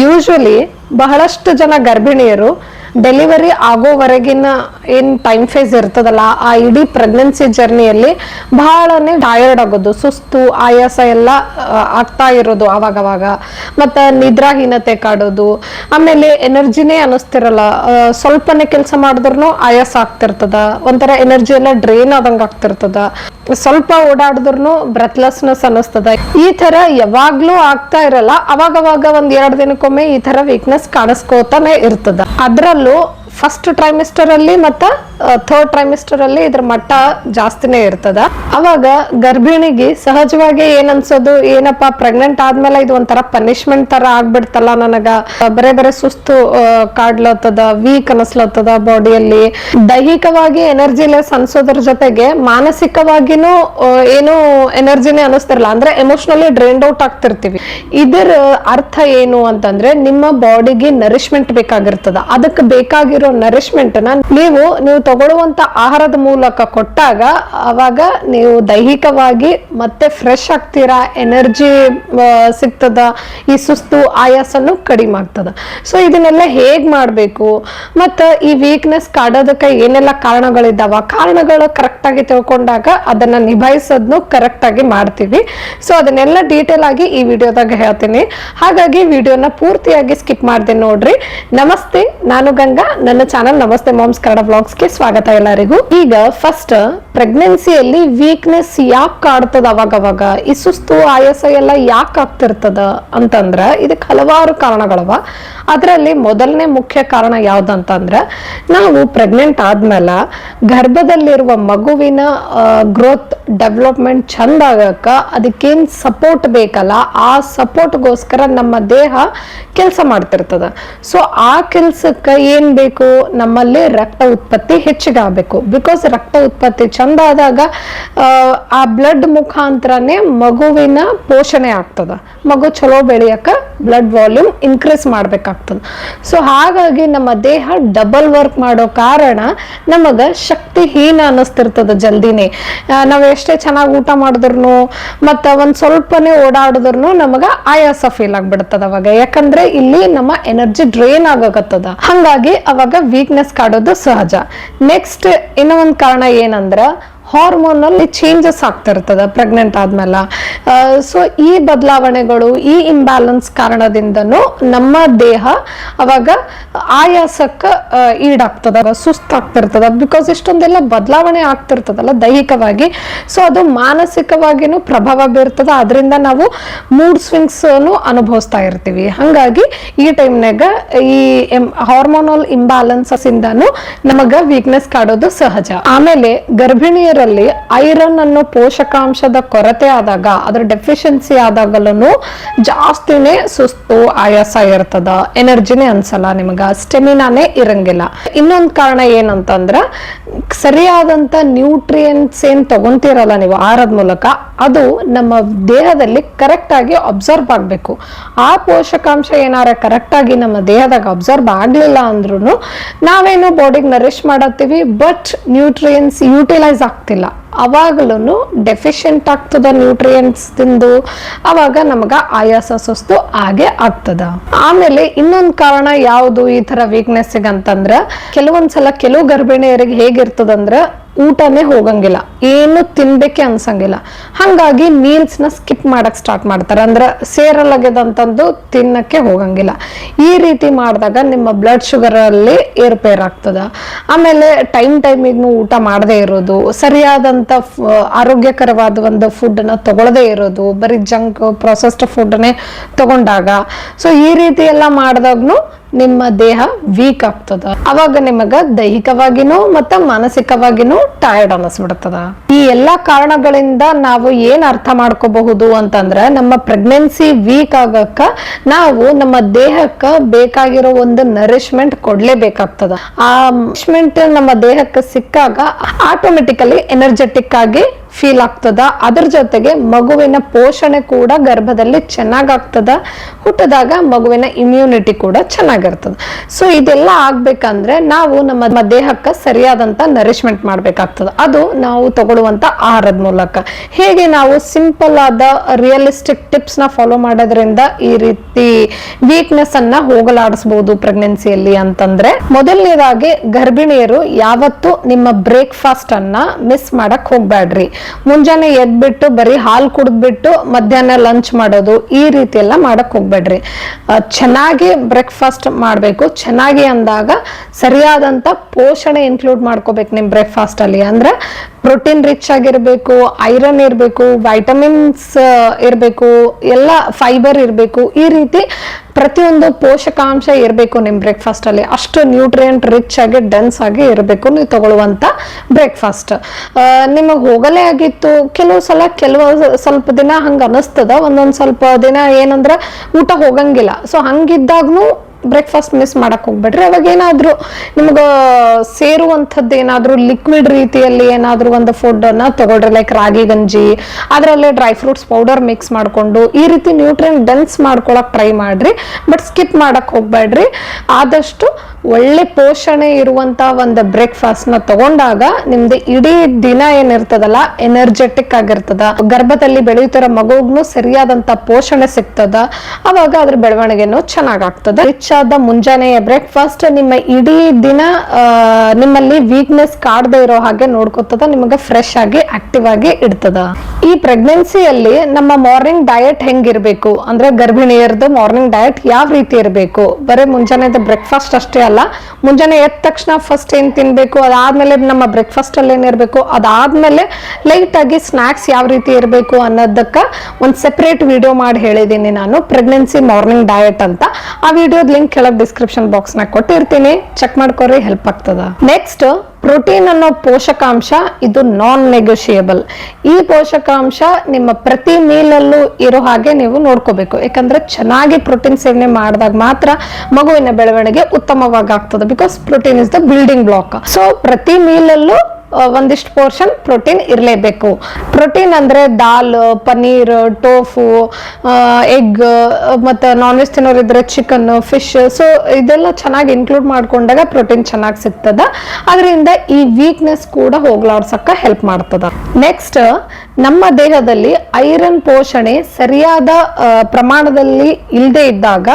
Usually ಬಹಳಷ್ಟು ಜನ ಗರ್ಭಿಣಿಯರು ಡೆಲಿವರಿ ಆಗೋವರೆಗಿನ ಏನ್ ಟೈಮ್ ಫೇಸ್ ಇರ್ತದಲ್ಲ, ಆ ಇಡೀ ಪ್ರೆಗ್ನೆನ್ಸಿ ಜರ್ನಿಯಲ್ಲಿ ಬಹಳನೇ ಟಯರ್ಡ್ ಆಗೋದು, ಸುಸ್ತು, ಆಯಾಸ ಎಲ್ಲ ಆಗ್ತಾ ಇರೋದು ಆವಾಗವಾಗ. ಮತ್ತ ನಿದ್ರಾಹೀನತೆ ಕಾಡೋದು, ಆಮೇಲೆ ಎನರ್ಜಿನೇ ಅನಿಸ್ತಿರಲ್ಲ ಸ್ವಲ್ಪನೇ ಕೆಲಸ ಮಾಡಿದ್ರು ಆಯಾಸ ಆಗ್ತಿರ್ತದ, ಒಂಥರ ಎನರ್ಜಿ ಎಲ್ಲ ಡ್ರೈನ್ ಆದಂಗೆ ಆಗ್ತಿರ್ತದ. ಸ್ವಲ್ಪ ಓಡಾಡಿದ್ರು ಬ್ರೆತ್ಲೆಸ್ನೆಸ್ ಅನಿಸ್ತದ. ಈ ತರ ಯಾವಾಗ್ಲೂ ಆಗ್ತಾ ಇರಲ್ಲ ಅವಾಗವಾಗ ಒಂದ್ ಎರಡ್ ದಿನಕ್ಕೊಮ್ಮೆ ಈ ತರ ವೀಕ್ನೆಸ್ ಕಾಣಿಸ್ಕೋತಾನೆ ಇರ್ತದ. ಅದ್ರಲ್ಲೂ ಫಸ್ಟ್ ಟ್ರೈಮಿಸ್ಟರ್ ಅಲ್ಲಿ ಮತ್ತ ಥರ್ಡ್ ಟ್ರೈಮಿಸ್ಟರ್ ಅಲ್ಲಿ ಇದ್ರ ಮಟ್ಟ ಜಾಸ್ತಿನೇ ಇರ್ತದ. ಅವಾಗ ಗರ್ಭಿಣಿಗೆ ಸಹಜವಾಗಿ ಏನ್ ಅನ್ಸೋದು ಏನಪ್ಪ ಪ್ರೆಗ್ನೆಂಟ್ ಆದ್ಮೇಲೆ ಇದು ಒಂಥರ ಪನಿಷ್ಮೆಂಟ್ ತರ ಆಗ್ಬಿಡ್ತಲ್ಲ ನನಗ. ಬರೇ ಬರೇ ಸುಸ್ತು ಕಾಡ್ಲತ್ತದ ವೀಕ್ ಅನಿಸ್ಲತ್ತದ ಬಾಡಿಯಲ್ಲಿ ದೈಹಿಕವಾಗಿ ಎನರ್ಜಿ ಲೆಸ್ ಅನ್ಸೋದ್ರ ಜೊತೆಗೆ ಮಾನಸಿಕವಾಗಿನೂ ಏನು ಎನರ್ಜಿನೇ ಅನಿಸ್ತಿರಲ್ಲ ಅಂದ್ರೆ ಎಮೋಷನಲಿ ಡ್ರೈನ್ಡ್ ಔಟ್ ಆಗ್ತಿರ್ತೀವಿ. ಇದರ ಅರ್ಥ ಏನು ಅಂತಂದ್ರೆ ನಿಮ್ಮ ಬಾಡಿಗೆ ನರಿಶ್ಮೆಂಟ್ ಬೇಕಾಗಿರ್ತದ. ಅದಕ್ಕೆ ಬೇಕಾಗಿರೋ ನರಿಶ್ಮೆಂಟ್ನ ನೀವು ನೀವು ತಗೊಳ್ಳುವಂತ ಆಹಾರದ ಮೂಲಕ ಕೊಟ್ಟಾಗ ಅವಾಗ ನೀವು ದೈಹಿಕವಾಗಿ ಮತ್ತೆ ಫ್ರೆಶ್ ಆಗ್ತೀರಾ ಎನರ್ಜಿ ಸಿಗ್ತದ, ಈ ಸುಸ್ತು, ಆಯಾಸನು ಕಡಿಮೆ ಆಗ್ತದ. ಸೊ ಇದನ್ನೆಲ್ಲ ಹೇಗ್ ಮಾಡ್ಬೇಕು? ಮತ್ತ ಈ ವೀಕ್ನೆಸ್ ಕಾಡೋದಕ್ಕೆ ಏನೆಲ್ಲ ಕಾರಣಗಳಿದ್ದಾವ ಕಾರಣಗಳು ಕರೆಕ್ಟ್ ಆಗಿ ತಿಳ್ಕೊಂಡಾಗ ಅದನ್ನ ನಿಭಾಯಿಸೋದ್ನು ಕರೆಕ್ಟ್ ಆಗಿ ಮಾಡ್ತೀವಿ. ಸೊ ಅದನ್ನೆಲ್ಲ ಡೀಟೇಲ್ ಆಗಿ ಈ ವಿಡಿಯೋದಾಗ ಹೇಳ್ತೀನಿ. ಹಾಗಾಗಿ ವಿಡಿಯೋನ ಪೂರ್ತಿಯಾಗಿ ಸ್ಕಿಪ್ ಮಾಡ್ದೆ ನೋಡ್ರಿ. ನಮಸ್ತೆ, ನಾನು ಗಂಗಾ, ನನ್ನ ಚಾನಲ್ ನಮಸ್ತೆ ಮಾಮ್ಸ್ ಕನ್ನಡ ಬ್ಲಾಗ್ಸ್ಗೆ ಸ್ವಾಗತ ಎಲ್ಲರಿಗೂ. ಈಗ ಫಸ್ಟ್ ಪ್ರೆಗ್ನೆನ್ಸಿಯಲ್ಲಿ ವೀಕ್ನೆಸ್ ಯಾಕೆ ಕಾಡ್ತದ ಅವಾಗ ಈ ಸುಸ್ತು, ಆಯಾಸ ಎಲ್ಲ ಯಾಕೆ ಆಗ್ತಿರ್ತದ ಅಂತಂದ್ರ ಇದಕ್ಕೆ ಹಲವಾರು ಕಾರಣಗಳವ. ಅದರಲ್ಲಿ ಮೊದಲನೇ ಮುಖ್ಯ ಕಾರಣ ಯಾವ್ದಂತಂದ್ರ, ನಾವು ಪ್ರೆಗ್ನೆಂಟ್ ಆದ್ಮೇಲೆ ಗರ್ಭದಲ್ಲಿರುವ ಮಗುವಿನ ಗ್ರೋತ್ ಡೆವಲಪ್ಮೆಂಟ್ ಚಂದ ಆಗಕ್ಕ ಅದಕ್ಕೇನ್ ಸಪೋರ್ಟ್ ಬೇಕಲ್ಲ, ಆ ಸಪೋರ್ಟ್ಗೋಸ್ಕರ ನಮ್ಮ ದೇಹ ಕೆಲಸ ಮಾಡ್ತಿರ್ತದ. ಸೊ ಆ ಕೆಲ್ಸಕ್ಕ ಏನ್ ಬೇಕು? ನಮ್ಮಲ್ಲಿ ರಕ್ತ ಉತ್ಪತ್ತಿ ಹೆಚ್ಚಿಗೆ ಆಗ್ಬೇಕು ಬಿಕಾಸ್ ರಕ್ತ ಉತ್ಪತ್ತಿ ಚಂದ ಆದಾಗ ಆ, ಬ್ಲಡ್ ಮುಖಾಂತರನೇ ಮಗುವಿನ ಪೋಷಣೆ ಆಗ್ತದ. ಮಗು ಚಲೋ ಬೆಳೆಯಕ ಬ್ಲಡ್ ವಾಲ್ಯೂಮ್ ಇನ್ಕ್ರೀಸ್ ಮಾಡ್ಬೇಕಾಗ್ತದ. ಸೊ ಹಾಗಾಗಿ ನಮ್ಮ ದೇಹ ಡಬಲ್ ವರ್ಕ್ ಮಾಡೋ ಕಾರಣ ನಮಗ ಶಕ್ತಿಹೀನ ಅನ್ನಿಸ್ತಿರ್ತದ ಜಲ್ದಿನೇ. ನಾವ್ ಎಷ್ಟೇ ಚೆನ್ನಾಗಿ ಊಟ ಮಾಡಿದ್ರು ಮತ್ತ ಒಂದ್ ಸ್ವಲ್ಪನೇ ಓಡಾಡಿದ್ರು ನಮಗ ಆಯಾಸ ಫೀಲ್ ಆಗ್ಬಿಡ್ತದ ಅವಾಗ. ಯಾಕಂದ್ರೆ ಇಲ್ಲಿ ನಮ್ಮ ಎನರ್ಜಿ ಡ್ರೈನ್ ಆಗಕತ್ತದ. ಹಂಗಾಗಿ ಅವಾಗ ವೀಕ್ನೆಸ್ ಕಾಡೋದು ಸಹಜ. ನೆಕ್ಸ್ಟ್ ಇನ್ನೊಂದು ಕಾರಣ ಏನಂದ್ರ ಹಾರ್ಮೋನಲ್ಲಿ ಚೇಂಜಸ್ ಆಗ್ತಿರ್ತದ ಪ್ರೆಗ್ನೆಂಟ್ ಆದ್ಮೇಲೆ. ಸೊ ಈ ಬದಲಾವಣೆಗಳು, ಈ ಇಂಬ್ಯಾಲೆನ್ಸ್ ಕಾರಣದಿಂದನೂ ನಮ್ಮ ದೇಹ ಅವಾಗ ಆಯಾಸಕ್ಕ ಈಡಾಗ್ತದ ಸುಸ್ತಾಗ್ತಿರ್ತದ. ಬಿಕಾಸ್ ಇಷ್ಟೊಂದೆಲ್ಲ ಬದಲಾವಣೆ ಆಗ್ತಿರ್ತದಲ್ಲ ದೈಹಿಕವಾಗಿ. ಸೊ ಅದು ಮಾನಸಿಕವಾಗಿನೂ ಪ್ರಭಾವ ಬೀರ್ತದ. ಅದರಿಂದ ನಾವು ಮೂಡ್ ಸ್ವಿಂಗ್ಸ್ ಅನುಭವಿಸ್ತಾ ಇರ್ತೀವಿ. ಹಂಗಾಗಿ ಈ ಟೈಮ್ನಾಗ ಈ ಹಾರ್ಮೋನಲ್ ಇಂಬ್ಯಾಲೆನ್ಸಸ್ ಇಂದಾನು ನಮಗ ವೀಕ್ನೆಸ್ ಕಾಡೋದು ಸಹಜ. ಆಮೇಲೆ ಗರ್ಭಿಣಿಯರಲ್ಲಿ ಐರನ್ ಅನ್ನೋ ಪೋಷಕಾಂಶದ ಕೊರತೆ ಆದಾಗ, ಅದರ ಡೆಫಿಷಿಯನ್ಸಿ ಆದಾಗಲೂ ಜಾಸ್ತಿನೇ ಸುಸ್ತು ಆಯಾಸ ಇರ್ತದ. ಎನರ್ಜಿನೇ ಅನ್ಸಲ್ಲ ನಿಮಗ ಸ್ಟೆಮಿನಾನೇ ಇರಂಗಿಲ್ಲ. ಇನ್ನೊಂದ್ ಕಾರಣ ಏನಂತಂದ್ರ, ಸರಿಯಾದಂತ ನ್ಯೂಟ್ರಿಯೆಂಟ್ಸ್ ಏನ್ ತಗೊಂತೀರಲ್ಲ ನೀವು ಆಹಾರದ ಮೂಲಕ, ಅದು ನಮ್ಮ ದೇಹದಲ್ಲಿ ಕರೆಕ್ಟ್ ಆಗಿ ಅಬ್ಸರ್ವ್ ಆಗ್ಬೇಕು. ಆ ಪೋಷಕಾಂಶ ಏನಾರ ಕರೆಕ್ಟ್ ಆಗಿ ನಮ್ಮ ದೇಹದಾಗ ಅಬ್ಸರ್ವ್ ಆಗ್ಲಿಲ್ಲ ಅಂದ್ರೂ ನಾವೇನು ಬಾಡಿಗೆ ನರಿಶ್ ಮಾಡತ್ತೀವಿ ಬಟ್ ನ್ಯೂಟ್ರಿಯೆಂಟ್ಸ್ ಯೂಟಿಲೈಸ್ ಆಗ್ತಿಲ್ಲ. ಅವಾಗಲೂ ಡೆಫಿಷಿಯಂಟ್ ಆಗ್ತದ ನ್ಯೂಟ್ರಿಯೆಂಟ್ಸ್ ತಿಂದು, ಅವಾಗ ನಮಗ ಆಯಾಸ ಸುಸ್ತು ಹಾಗೆ ಆಗ್ತದ. ಆಮೇಲೆ ಇನ್ನೊಂದು ಕಾರಣ ಯಾವುದು ಈ ತರ ವೀಕ್ನೆಸ್ ಅಂತಂದ್ರ, ಕೆಲವೊಂದ್ಸಲ ಕೆಲವು ಗರ್ಭಿಣಿಯರಿಗೆ ಹೇಗಿರ್ತದಂದ್ರ ಊಟನೇ ಹೋಗಂಗಿಲ್ಲ. ಏನು ತಿನ್ಬೇಕೆ ಅನ್ಸಂಗಿಲ್ಲ. ಹಂಗಾಗಿ ಮೀಲ್ಸ್ನ ಸ್ಕಿಪ್ ಮಾಡಕ್ ಸ್ಟಾರ್ಟ್ ಮಾಡ್ತಾರೆ. ಅಂದ್ರೆ ಸೇರಲಾಗ್ಯದಂತಂದು ತಿನ್ನಕ್ಕೆ ಹೋಗಂಗಿಲ್ಲ. ಈ ರೀತಿ ಮಾಡಿದಾಗ ನಿಮ್ಮ ಬ್ಲಡ್ ಶುಗರ್ ಅಲ್ಲಿ ಏರ್ಪೇರ್ ಆಗ್ತದ. ಆಮೇಲೆ ಟೈಮ್ ಟೈಮಿಗೂ ಊಟ ಮಾಡದೇ ಇರೋದು. ಸರಿಯಾದಂತ ಆರೋಗ್ಯಕರವಾದ ಒಂದು ಫುಡ್ನ ತಗೊಳ್ಳದೇ ಇರೋದು. ಬರೀ ಜಂಕ್ ಪ್ರೊಸೆಸ್ಡ್ ಫುಡ್ನೇ ತಗೊಂಡಾಗ. ಸೊ ಈ ರೀತಿ ಎಲ್ಲ ಮಾಡಿದಾಗ್ನು ನಿಮ್ಮ ದೇಹ ವೀಕ್ ಆಗ್ತದ. ಅವಾಗ ನಿಮಗ ದೈಹಿಕವಾಗಿನೂ ಮತ್ತ ಮಾನಸಿಕವಾಗಿನೂ ಟಯರ್ಡ್ ಅನ್ನಿಸ್ಬಿಡ್ತದ. ಈ ಎಲ್ಲಾ ಕಾರಣಗಳಿಂದ ನಾವು ಏನ್ ಅರ್ಥ ಮಾಡ್ಕೋಬಹುದು ಅಂತಂದ್ರ ನಮ್ಮ ಪ್ರೆಗ್ನೆನ್ಸಿ ವೀಕ್ ಆಗಕ್ಕ ನಾವು ನಮ್ಮ ದೇಹಕ್ಕ ಬೇಕಾಗಿರೋ ಒಂದು ನರಿಶ್ಮೆಂಟ್ ಕೊಡ್ಲೇಬೇಕಾಗ್ತದ. ಆ ನರಿಶ್ಮೆಂಟ್ ನಮ್ಮ ದೇಹಕ್ಕೆ ಸಿಕ್ಕಾಗ ಆಟೋಮೆಟಿಕಲಿ ಎನರ್ಜೆಟಿಕ್ ಆಗಿ ಫೀಲ್ ಆಗ್ತದ. ಅದ್ರ ಜೊತೆಗೆ ಮಗುವಿನ ಪೋಷಣೆ ಕೂಡ ಗರ್ಭದಲ್ಲಿ ಚೆನ್ನಾಗಾಗ್ತದ ಹುಟ್ಟಿದಾಗ ಮಗುವಿನ ಇಮ್ಯುನಿಟಿ ಕೂಡ ಚೆನ್ನಾಗಿರ್ತದ ಸೊ ಇದೆಲ್ಲ ಆಗ್ಬೇಕಂದ್ರೆ ನಾವು ನಮ್ಮ ದೇಹಕ್ಕೆ ಸರಿಯಾದಂತ ನರಿಶ್ಮೆಂಟ್ ಮಾಡ್ಬೇಕಾಗ್ತದ. ಅದು ನಾವು ತಗೊಳ್ಳುವಂತ ಆಹಾರದ ಮೂಲಕ. ಹೇಗೆ ನಾವು ಸಿಂಪಲ್ ಆದ ರಿಯಲಿಸ್ಟಿಕ್ ಟಿಪ್ಸ್ನ ಫಾಲೋ ಮಾಡೋದ್ರಿಂದ ಈ ರೀತಿ ವೀಕ್ನೆಸ್ ಅನ್ನ ಹೋಗಲಾಡಿಸಬಹುದು ಪ್ರೆಗ್ನೆನ್ಸಿಯಲ್ಲಿ ಅಂತಂದ್ರೆ, ಮೊದಲನೇದಾಗಿ ಗರ್ಭಿಣಿಯರು ಯಾವತ್ತು ನಿಮ್ಮ ಬ್ರೇಕ್ಫಾಸ್ಟ್ ಅನ್ನ ಮಿಸ್ ಮಾಡಕ್ ಹೋಗ್ಬೇಡ್ರಿ ಮುಂಜಾನೆ ಎದ್ಬಿಟ್ಟು ಬರೀ ಹಾಲು ಕುಡಿದ್ಬಿಟ್ಟು ಮಧ್ಯಾಹ್ನ ಲಂಚ್ ಮಾಡೋದು ಈ ರೀತಿ ಎಲ್ಲ ಮಾಡಕ್ ಹೋಗ್ಬೇಡ್ರಿ. ಚೆನ್ನಾಗಿ ಬ್ರೇಕ್ಫಾಸ್ಟ್ ಮಾಡಬೇಕು. ಚೆನ್ನಾಗಿ ಅಂದಾಗ ಸರಿಯಾದಂತ ಪೋಷಣೆ ಇನ್ಕ್ಲೂಡ್ ಮಾಡ್ಕೋಬೇಕು ನಿಮ್ ಬ್ರೇಕ್ಫಾಸ್ಟ್ ಅಲ್ಲಿ. ಅಂದ್ರೆ ಪ್ರೋಟೀನ್ ರಿಚ್ ಆಗಿರ್ಬೇಕು ಐರನ್ ಇರಬೇಕು ವೈಟಮಿನ್ಸ್ ಇರಬೇಕು, ಎಲ್ಲ ಫೈಬರ್ ಇರಬೇಕು. ಈ ರೀತಿ ಪ್ರತಿಯೊಂದು ಪೋಷಕಾಂಶ ಇರಬೇಕು ನಿಮ್ಮ ಬ್ರೇಕ್ಫಾಸ್ಟ್ ಅಲ್ಲಿ. ಅಷ್ಟು ನ್ಯೂಟ್ರಿಯೆಂಟ್ ರಿಚ್ ಆಗಿ ಡೆನ್ಸ್ ಆಗಿ ಇರಬೇಕು ನೀವು ತಗೊಳ್ಳುವಂತ ಬ್ರೇಕ್ಫಾಸ್ಟ್ ನಿಮಗೆ ಹೋಗಲೇ ಆಗಿತ್ತು. ಕೆಲವು ಸಲ ಕೆಲವು ಸ್ವಲ್ಪ ದಿನ ಹಂಗೆ ಅನಿಸ್ತದ. ಒಂದೊಂದು ಸ್ವಲ್ಪ ದಿನ ಏನಂದ್ರೆ ಊಟ ಹೋಗಂಗಿಲ್ಲ. ಸೊ ಹಂಗಿದ್ದಾಗ್ನು ಬ್ರೇಕ್ಫಾಸ್ಟ್ ಮಿಸ್ ಮಾಡಕ್ ಹೋಗ್ಬೇಡ್ರಿ. ಅವಾಗ ಏನಾದ್ರೂ ನಿಮ್ಗೆ ಸೇರುವಂಥದ್ದು ಏನಾದ್ರೂ ಲಿಕ್ವಿಡ್ ರೀತಿಯಲ್ಲಿ ಏನಾದ್ರೂ ಒಂದು ಫುಡ್ ಅನ್ನ ತಗೊಳ್ರಿ ಲೈಕ್ ರಾಗಿ ಗಂಜಿ, ಅದರಲ್ಲೇ ಡ್ರೈ ಫ್ರೂಟ್ಸ್ ಪೌಡರ್ ಮಿಕ್ಸ್ ಮಾಡ್ಕೊಂಡು ಈ ರೀತಿ ನ್ಯೂಟ್ರಿಯನ್ ಡೆನ್ಸ್ ಮಾಡ್ಕೊಳಕ್ ಟ್ರೈ ಮಾಡ್ರಿ. ಬಟ್ ಸ್ಕಿಪ್ ಮಾಡಕ್ ಹೋಗ್ಬೇಡ್ರಿ. ಆದಷ್ಟು ಒಳ್ಳೆ ಪೋಷಣೆ ಇರುವಂತ ಒಂದು ಬ್ರೇಕ್ಫಾಸ್ಟ್ನ ತಗೊಂಡಾಗ ನಿಮ್ದು ಇಡೀ ದಿನ ಏನಿರ್ತದಲ್ಲ ಎನರ್ಜೆಟಿಕ್ ಆಗಿರ್ತದ. ಗರ್ಭದಲ್ಲಿ ಬೆಳೆಯುತ್ತಿರೋ ಮಗುಗ್ನು ಸರಿಯಾದಂತ ಪೋಷಣೆ ಸಿಗ್ತದ. ಅವಾಗ ಅದ್ರ ಬೆಳವಣಿಗೆನೂ ಚೆನ್ನಾಗಾಗ್ತದೆ ರಿಚ್ ಆದ ಮುಂಜಾನೆಯ ಬ್ರೇಕ್ಫಾಸ್ಟ್ ನಿಮ್ಮ ಇಡೀ ದಿನ ನಿಮ್ಮಲ್ಲಿ ವೀಕ್ನೆಸ್ ಕಾಡದೆ ಇರೋ ಹಾಗೆ ನೋಡ್ಕೊತದ, ನಿಮಗೆ ಫ್ರೆಶ್ ಆಗಿ ಆಕ್ಟಿವ್ ಆಗಿ ಇಡ್ತದ. ಈ ಪ್ರೆಗ್ನೆನ್ಸಿಯಲ್ಲಿ ನಮ್ಮ ಮಾರ್ನಿಂಗ್ ಡಯಟ್ ಹೆಂಗಿರ್ಬೇಕು? ಅಂದ್ರೆ ಗರ್ಭಿಣಿಯರದು ಮಾರ್ನಿಂಗ್ ಡಯಟ್ ಯಾವ ರೀತಿ ಇರಬೇಕು? ಬರೀ ಮುಂಜಾನೆದ ಬ್ರೇಕ್ಫಾಸ್ಟ್ ಅಷ್ಟೇ ಅಲ್ಲ, ಮುಂಜಾನೆ ಎದ್ದ ತಕ್ಷಣ ಫಸ್ಟ್ ಏನ್ ತಿನ್ಬೇಕು? ಅದಾದ್ಮೇಲೆ ನಮ್ಮ ಬ್ರೇಕ್ಫಾಸ್ಟ್ ಅಲ್ಲಿ ಏನಿರ್ಬೇಕು ಅದಾದ್ಮೇಲೆ ಲೈಟ್ ಆಗಿ ಸ್ನಾಕ್ಸ್ ಯಾವ ರೀತಿ ಇರಬೇಕು ಅನ್ನೋದಕ್ಕ ಒಂದು ಸೆಪರೇಟ್ ವಿಡಿಯೋ ಮಾಡಿ ಹೇಳಿದ್ದೀನಿ ನಾನು ಪ್ರೆಗ್ನೆನ್ಸಿ ಮಾರ್ನಿಂಗ್ ಡಯಟ್ ಅಂತ. ಆ ವಿಡಿಯೋದ ಲಿಂಕ್ ಕೆಳಗೆ ಡಿಸ್ಕ್ರಿಪ್ಷನ್ ಬಾಕ್ಸ್ನ ಕೊಟ್ಟಿರ್ತೀನಿ. ಚೆಕ್ ಮಾಡ್ಕೊರಿ ಹೆಲ್ಪ್ ಆಗ್ತದ. ನೆಕ್ಸ್ಟ್ ಪ್ರೋಟೀನ್ ಅನ್ನೋ ಪೋಷಕಾಂಶ, ಇದು ನಾನ್ ನೆಗೋಷಿಯಬಲ್ ಈ ಪೋಷಕಾಂಶ ನಿಮ್ಮ ಪ್ರತಿ ಮೀಲಲ್ಲೂ ಇರೋ ಹಾಗೆ ನೀವು ನೋಡ್ಕೋಬೇಕು. ಯಾಕಂದ್ರೆ ಚೆನ್ನಾಗಿ ಪ್ರೋಟೀನ್ ಸೇವನೆ ಮಾಡಿದಾಗ ಮಾತ್ರ ಮಗುವಿನ ಬೆಳವಣಿಗೆ ಉತ್ತಮವಾಗಿ ಆಗ್ತದೆ. Because protein is the building block so ಪ್ರತಿ ಮೀಲಲ್ಲೂ ಒಂದಿಷ್ಟು ಪೋರ್ಷನ್ ಪ್ರೋಟೀನ್ ಇರಲೇಬೇಕು. ಪ್ರೋಟೀನ್ ಅಂದರೆ ದಾಲ್, ಪನ್ನೀರ್, ಟೋಫು ಎಗ್ ಮತ್ತು ನಾನ್ ವೆಜ್ ತಿನ್ನೋರಿದ್ರೆ ಚಿಕನ್ ಫಿಶ್ ಸೊ ಇದೆಲ್ಲ ಚೆನ್ನಾಗಿ ಇನ್ಕ್ಲೂಡ್ ಮಾಡಿಕೊಂಡಾಗ ಪ್ರೋಟೀನ್ ಚೆನ್ನಾಗಿ ಸಿಗ್ತದ. ಅದರಿಂದ ಈ ವೀಕ್ನೆಸ್ ಕೂಡ ಹೋಗ್ಲಾಡ್ಸಕ್ಕೆ ಹೆಲ್ಪ್ ಮಾಡ್ತದ. ನೆಕ್ಸ್ಟ್ ನಮ್ಮ ದೇಹದಲ್ಲಿ ಐರನ್ ಪೋಷಣೆ ಸರಿಯಾದ ಪ್ರಮಾಣದಲ್ಲಿ ಇಲ್ಲದೆ ಇದ್ದಾಗ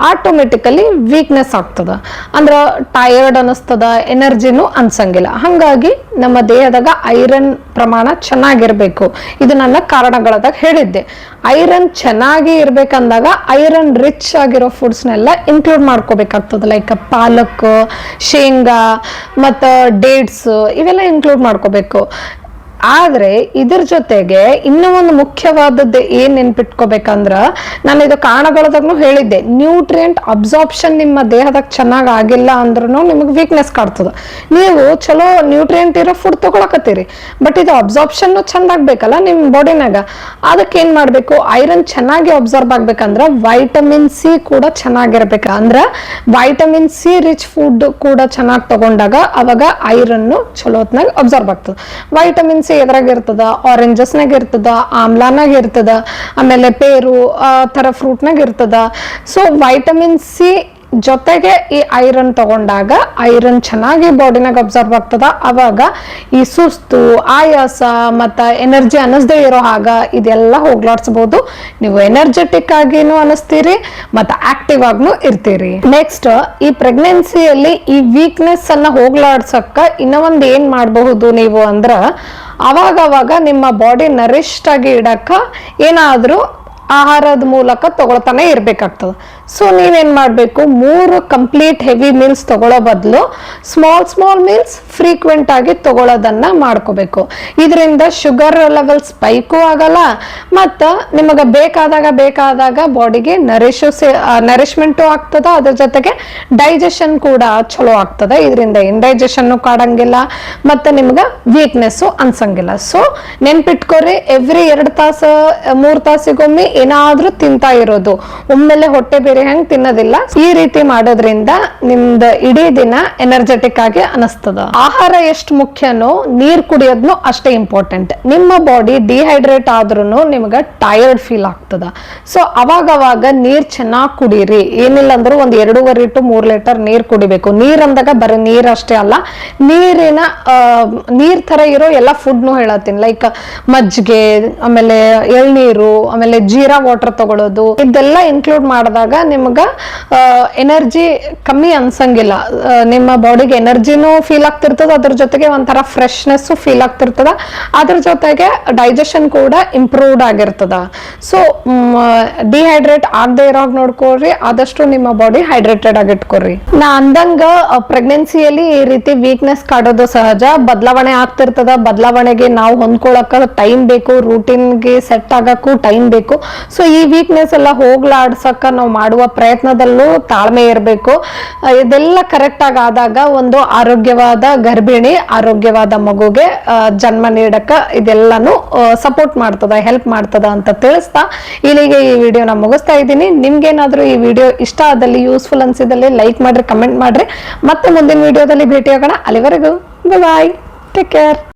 ಆಟೋಮೆಟಿಕಲಿ ವೀಕ್ನೆಸ್ ಆಗ್ತದ. ಅಂದ್ರ ಟಯರ್ಡ್ ಅನಿಸ್ತದ ಎನರ್ಜಿನೂ ಅನ್ಸಂಗಿಲ್ಲ. ಹಾಗಾಗಿ ನಮ್ಮ ದೇಹದಾಗ ಐರನ್ ಪ್ರಮಾಣ ಚೆನ್ನಾಗಿರ್ಬೇಕು. ಇದು ನನ್ನ ಕಾರಣಗಳದಾಗ ಹೇಳಿದ್ದೆ. ಐರನ್ ಚೆನ್ನಾಗಿ ಇರ್ಬೇಕಂದಾಗ ಐರನ್ ರಿಚ್ ಆಗಿರೋ ಫುಡ್ಸ್ನೆಲ್ಲ ಇನ್ಕ್ಲೂಡ್ ಮಾಡ್ಕೋಬೇಕಾಗ್ತದೆ. ಲೈಕ್ ಪಾಲಕ್, ಶೇಂಗಾ, ಮತ್ತು ಡೇಟ್ಸ್ ಇವೆಲ್ಲ ಇನ್ಕ್ಲೂಡ್ ಮಾಡ್ಕೋಬೇಕು. ಆದ್ರೆ ಇದ್ರ ಜೊತೆಗೆ ಇನ್ನೂ ಒಂದು ಮುಖ್ಯವಾದದ್ದು ಏನ್ ನೆನ್ಪಿಟ್ಕೋಬೇಕಂದ್ರ ನಾನು ಇದು ಕಾರಣಗಳದಾಗ್ನು ಹೇಳಿದ್ದೆ. ನ್ಯೂಟ್ರಿಯೆಂಟ್ ಅಬ್ಸಾರ್ಪ್ಷನ್ ನಿಮ್ಮ ದೇಹದಾಗ ಚೆನ್ನಾಗ್ ಆಗಿಲ್ಲ ಅಂದ್ರೂ ನಿಮಗೆ ವೀಕ್ನೆಸ್ ಕಾಡ್ತದ ನೀವು ಚಲೋ ನ್ಯೂಟ್ರಿಯೆಂಟ್ ಇರೋ ಫುಡ್ ತಗೊಳಕತ್ತೀರಿ. ಬಟ್ ಇದು ಅಬ್ಸಾರ್ಪ್ಷನ್ ಚಂದ ಆಗ್ಬೇಕಲ್ಲ ನಿಮ್ ಬಾಡಿನಾಗ ಅದಕ್ಕೆ ಏನ್ ಮಾಡ್ಬೇಕು? ಐರನ್ ಚೆನ್ನಾಗಿ ಅಬ್ಸರ್ವ್ ಆಗ್ಬೇಕಂದ್ರ ವೈಟಮಿನ್ ಸಿ ಕೂಡ ಚೆನ್ನಾಗಿರ್ಬೇಕ. ಅಂದ್ರ ವೈಟಮಿನ್ ಸಿ ರಿಚ್ ಫುಡ್ ಕೂಡ ಚೆನ್ನಾಗಿ ತಗೊಂಡಾಗ ಅವಾಗ ಐರನ್ ಚಲೋ ಹೊತ್ನಾಗ ಅಬ್ಸರ್ವ್ ಆಗ್ತದೆ. ವೈಟಮಿನ್ ಸಿ ಎದ್ರಾಗ ಇರ್ತದ ಆರೆಂಜಸ್ನಾಗ ಇರ್ತದ, ಆಮ್ಲಾನಾಗ ಇರ್ತದ, ಆಮೇಲೆ ಪೇರು, ಆ ಥರ ಫ್ರೂಟ್ನಾಗ ಇರ್ತದ. ಸೊ ವೈಟಮಿನ್ ಸಿ ಜೊತೆಗೆ ಈ ಐರನ್ ತಗೊಂಡಾಗ ಐರನ್ ಚೆನ್ನಾಗಿ ಬಾಡಿನಾಗ ಅಬ್ಸರ್ವ್ ಆಗ್ತದ. ಅವಾಗ ಈ ಸುಸ್ತು, ಆಯಾಸ ಮತ್ತ ಎನರ್ಜಿ ಅನ್ನಿಸ್ದೇ ಇರೋ ಹಾಗ ಇದೆಲ್ಲ ಹೋಗ್ಲಾಡ್ಸ್ಬೋದು. ನೀವು ಎನರ್ಜೆಟಿಕ್ ಆಗಿನೂ ಅನಿಸ್ತೀರಿ ಮತ್ತ ಆಕ್ಟಿವ್ ಆಗ್ನು ಇರ್ತೀರಿ. ನೆಕ್ಸ್ಟ್ ಈ ಪ್ರೆಗ್ನೆನ್ಸಿಯಲ್ಲಿ ಈ ವೀಕ್ನೆಸ್ ಅನ್ನ ಹೋಗ್ಲಾಡ್ಸಕ್ಕ ಇನ್ನ ಒಂದ್ ಏನ್ ಮಾಡಬಹುದು ನೀವು ಅಂದ್ರ, ಅವಾಗವಾಗ ಅವಾಗ ನಿಮ್ಮ ಬಾಡಿ ನರಿಷ್ಟ್ ಆಗಿ ಇಡಕ್ಕ ಏನಾದ್ರೂ ಆಹಾರದ ಮೂಲಕ ತಗೊಳ್ತಾನೆ ಇರಬೇಕಾಗ್ತದೆ. ಸೊ ನೀವೇನು ಮಾಡಬೇಕು? ಮೂರು ಕಂಪ್ಲೀಟ್ ಹೆವಿ ಮೀಲ್ಸ್ ತಗೊಳ್ಳೋ ಬದಲು ಸ್ಮಾಲ್ ಸ್ಮಾಲ್ ಮೀಲ್ಸ್ ಫ್ರೀಕ್ವೆಂಟ್ ಆಗಿ ತಗೊಳ್ಳೋದನ್ನ ಮಾಡ್ಕೋಬೇಕು. ಇದರಿಂದ ಶುಗರ್ ಲೆವೆಲ್ ಸ್ಪೈಕು ಆಗಲ್ಲ, ಮತ್ತು ನಿಮಗೆ ಬೇಕಾದಾಗ ಬೇಕಾದಾಗ ಬಾಡಿಗೆ ನರಿಶು ನರಿಶ್ಮೆಂಟು ಆಗ್ತದ, ಅದ್ರ ಜೊತೆಗೆ ಡೈಜೆಷನ್ ಕೂಡ ಚಲೋ ಆಗ್ತದೆ. ಇದರಿಂದ ಇಂಡೈಜೆಷನ್ ಕಾಡಂಗಿಲ್ಲ, ಮತ್ತು ನಿಮ್ಗೆ ವೀಕ್ನೆಸ್ಸು ಅನ್ಸಂಗಿಲ್ಲ. ಸೊ ನೆನ್ಪಿಟ್ಕೊರಿ ಎವ್ರಿ ಎರಡು ತಾಸು, ಮೂರು ತಾಸಿಗೊಮ್ಮೆ ಏನಾದ್ರೂ ತಿಂತಾ ಇರೋದು. ಒಮ್ಮೆಲೆ ಹೊಟ್ಟೆ ಬೇರೆ ಹೆಂಗ್ ತಿನ್ನೋದಿಲ್ಲ. ಈ ರೀತಿ ಮಾಡೋದ್ರಿಂದ ನಿಮ್ದು ಇಡೀ ದಿನ ಎನರ್ಜೆಟಿಕ್ ಆಗಿ ಅನಿಸ್ತದ. ಆಹಾರ ಎಷ್ಟು ಮುಖ್ಯನೋ, ನೀರ್ ಕುಡಿಯೋದ್ನು ಅಷ್ಟೇ ಇಂಪಾರ್ಟೆಂಟ್ ನಿಮ್ಮ ಬಾಡಿ ಡಿಹೈಡ್ರೇಟ್ ಆದ್ರೂ ನಿಮ್ಗೆ ಟಯರ್ಡ್ ಫೀಲ್ ಆಗ್ತದ. ಸೊ ಅವಾಗ ಅವಾಗ ನೀರ್ ಚೆನ್ನಾಗಿ ಕುಡೀರಿ. ಏನಿಲ್ಲ ಅಂದ್ರೆ ಒಂದ್ ಎರಡೂವರೆ ಟು ಮೂರ್ ಲೀಟರ್ ನೀರ್ ಕುಡಿಬೇಕು. ನೀರ್ ಅಂದಾಗ ಬರೀ ನೀರ್ ಅಷ್ಟೇ ಅಲ್ಲ, ನೀರಿನ ನೀರ್ ತರ ಇರೋ ಎಲ್ಲ ಫುಡ್ನು ಹೇಳತ್ತೀನಿ. ಲೈಕ್ ಮಜ್ಜಿಗೆ, ಆಮೇಲೆ ಎಳ್ನೀರು, ಆಮೇಲೆ ಜೀರಾ ವಾಟರ್ ತಗೊಳ್ಳೋದು ಇದೆಲ್ಲ ಇನ್ಕ್ಲೂಡ್ ಮಾಡಿದಾಗ ನಿಮ್ಗ ಎನರ್ಜಿ ಕಮ್ಮಿ ಅನ್ಸಂಗಿಲ್ಲ. ನಿಮ್ಮ ಬಾಡಿಗೆ ಎನರ್ಜಿನೂ ಫೀಲ್ ಆಗ್ತಿರ್ತದ, ಅದ್ರ ಜೊತೆಗೆ ಒಂಥರ ಫ್ರೆಶ್ನೆಸ್ ಫೀಲ್ ಆಗ್ತಿರ್ತದ. ಅದ್ರ ಜೊತೆಗೆ ಡೈಜೆಷನ್ ಕೂಡ ಇಂಪ್ರೂವ್ಡ್ ಆಗಿರ್ತದ. ಸೊ ಡಿಹೈಡ್ರೇಟ್ ಆಗದೆ ಇರೋಗ್ ನೋಡ್ಕೊಳ್ರಿ, ಆದಷ್ಟು ನಿಮ್ಮ ಬಾಡಿ ಹೈಡ್ರೇಟೆಡ್ ಆಗಿ ಇಟ್ಕೊರಿ ನಾ ಅಂದಂಗ ಪ್ರೆಗ್ನೆನ್ಸಿಯಲ್ಲಿ ಈ ರೀತಿ ವೀಕ್ನೆಸ್ ಕಾಡೋದು ಸಹಜ. ಬದಲಾವಣೆ ಆಗ್ತಿರ್ತದ, ಬದಲಾವಣೆಗೆ ನಾವು ಹೊಂದ್ಕೊಳಕ ಟೈಮ್ ಬೇಕು ರೂಟೀನ್ಗೆ ಸೆಟ್ ಆಗಕ್ಕೂ ಟೈಮ್ ಬೇಕು. ಸೊ ಈ ವೀಕ್ನೆಸ್ ಎಲ್ಲ ಹೋಗ್ಲಾಡ್ಸಕ್ಕ ನಾವು ಮಾಡುವ ಪ್ರಯತ್ನದಲ್ಲೂ ತಾಳ್ಮೆ ಇರಬೇಕು. ಇದೆಲ್ಲ ಕರೆಕ್ಟ್ ಆಗಿ ಆದಾಗ ಒಂದು ಆರೋಗ್ಯವಾದ ಗರ್ಭಿಣಿ, ಆರೋಗ್ಯವಾದ ಮಗುಗೆ ಜನ್ಮ ನೀಡಕ್ಕ ಇದೆಲ್ಲಾನು ಸಪೋರ್ಟ್ ಮಾಡ್ತದ ಹೆಲ್ಪ್ ಮಾಡ್ತದ ಅಂತ ತಿಳಿಸ್ತಾ ಇಲ್ಲಿಗೆ ಈ ವಿಡಿಯೋನ ಮುಗಿಸ್ತಾ ಇದ್ದೀನಿ. ನಿಮ್ಗೇನಾದ್ರೂ ಈ ವಿಡಿಯೋ ಇಷ್ಟ ಆದಲ್ಲಿ ಯೂಸ್ಫುಲ್ ಅನ್ಸಿದಲ್ಲಿ ಲೈಕ್ ಮಾಡ್ರಿ ಕಮೆಂಟ್ ಮಾಡ್ರಿ. ಮತ್ತೆ ಮುಂದಿನ ವಿಡಿಯೋದಲ್ಲಿ ಭೇಟಿ ಆಗೋಣ ಅಲ್ಲಿವರೆಗೂ ಬಾಯ್ ಟೇಕ್ ಕೇರ್